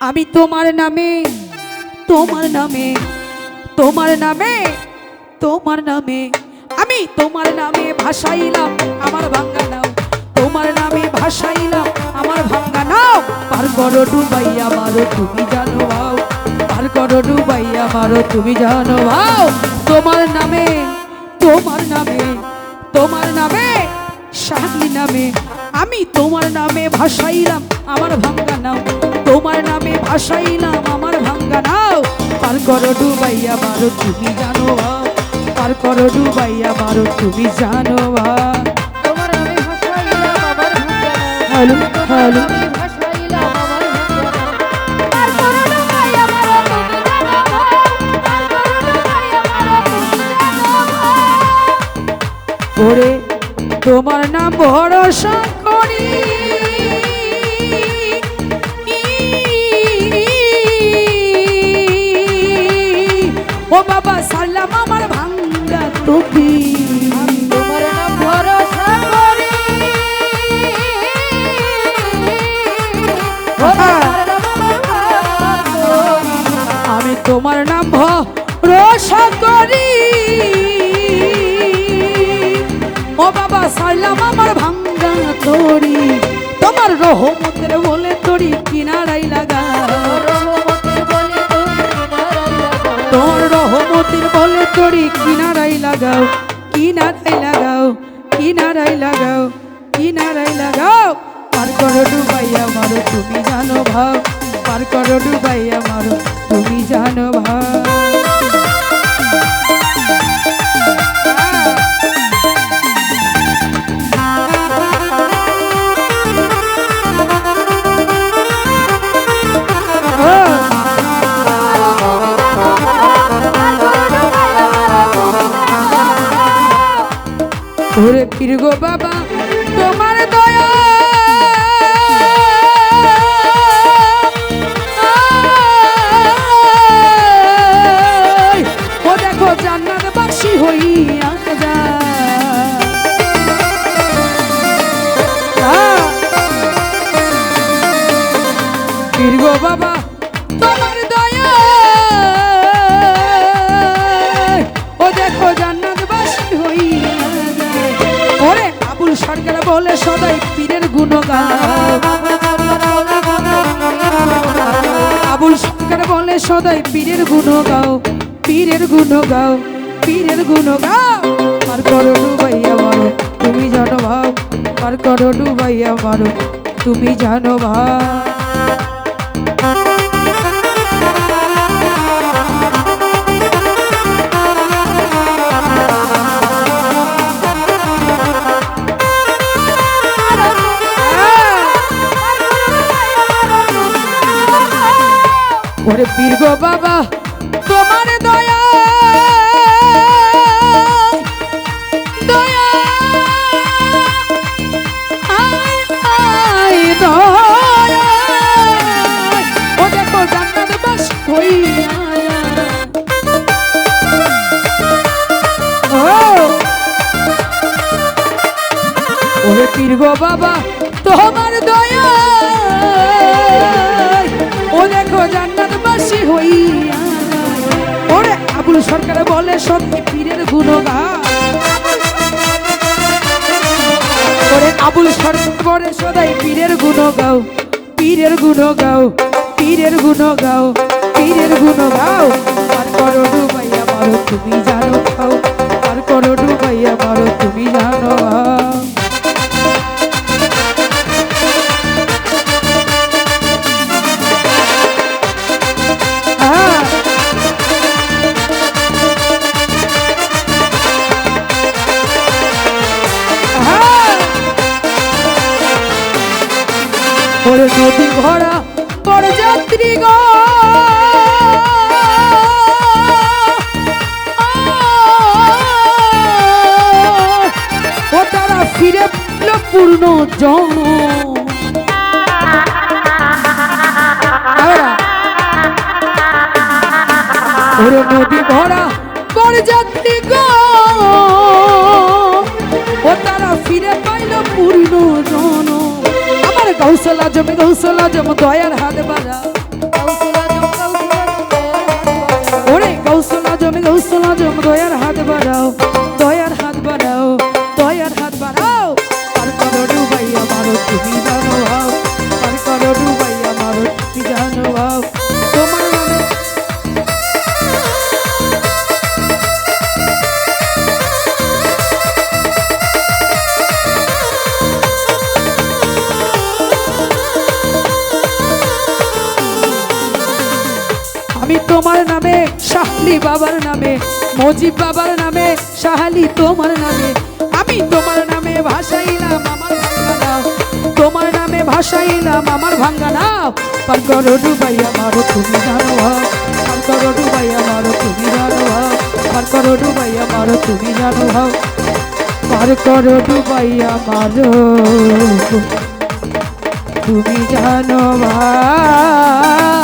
আমি তোমার নামে তোমার নামে তোমার নামে তোমার নামে, আমি তোমার নামে ভাসাইলাম আমার ভাঙ্গা নাও তোমার নামে ভাসাইলাম আমার ভাঙ্গা নাও পার করো ডুবাইয়া মারো তুমি জানো ভাও। পার করো ডুবাইয়া মারো তুমি জানো ভাও। তোমার নামে তোমার নামে তোমার নামে শাহী নামে আমি তোমার নামে ভাসাইলাম আমার ভাঙ্গা নাও। তোমার নামে ভাসাইলাম আমার ভাঙ্গা নাও। পার করো ডুবাইয়া মারো তুমি জানো পার করো ডুবাইয়া মারো তুমি জানো তোমার ভাসাইলাম আমার ভাঙ্গা হ্যালো হ্যালো। ওরে তোমার নাম ভরসা করি। ও বাবা সাল্লাম আমার ভাঙ্গা তুমি। তোমার তোমার ও বাবা সাইলাম আমার ভাঙ্গা তরি তোমার রহমতের বলে তরি কিনারাই লাগা। তোর রহমতের বলে তরি কিনারাই লাগাও কিনারাই লাগাও কিনারাই লাগাও কিনারাই লাগাও। পার করো ডুবাইয়া মারো তুমি জানো ভাও। পার করো ডুবাইয়া মারো তুমি জানো ভাও। ওরে ফিরগো বাবা? তোমার দয়া। ও দেখো জান্নাত বাসি হইয়া যায়। বাবা? বলে সদাই পীরের গুণগান। আবুল সরকার বলে, সদাই পীরের গুণ গাও পীরের গুণ গাও পীরের গুণ গাও করো ডুবাইয়া মারো, তুমি জানো ভাও আর করো ডুবাইয়া মারো, তুমি জানো ভাও পীর গো বাবা তোমার দয়া। দয়া। আয়, আয়, দয়া। ও দেখো জান্নাত বাস হইয়া। ওরে পীর গো বাবা তোমার দয়া। সরকার বলে সত্যি পীরের গুণগান? করে আবুল সরকার করে সদাই পীরের গুণ গাও পীরের গুণ গাও পীরের গুণ গাও পীরের গুণগাও। আর করো ডুবাইয়া মারো, তুমি জানো খাও। আর করো ডুবাইয়া মারো, তুমি জানো। ওরে নদী ভরা যাত্রী গো। ও তারা ফিরে পূর্ণ জন আমার কৌশলা জমে কৌশলা জম দয়ার হাত জম ওরে কৌশলা জমে কৌশলা জম দয়ার হাত বাড়াও দয়ার হাত বাড়াও দয়ার হাত বাড়াও। আর করো ডুবাই আমারও তুমি আমি তোমার নামে, শাহলি বাবার নামে, মজিব বাবার নামে, শাহালি তোমার নামে। আমি তোমার নামে ভাসাইলাম আমার ভাঙ্গা নাও তোমার নামে ভাসাইলাম আমার ভাঙ্গা নাও পার করো ডুবাই আমারও তুমি জানো পার করো ডুবাই আমারও তুমি জানো পার করো ডুবাই আমারও তুমি জানো পার করো ডুবাই আমারও তুমি জানো ভাই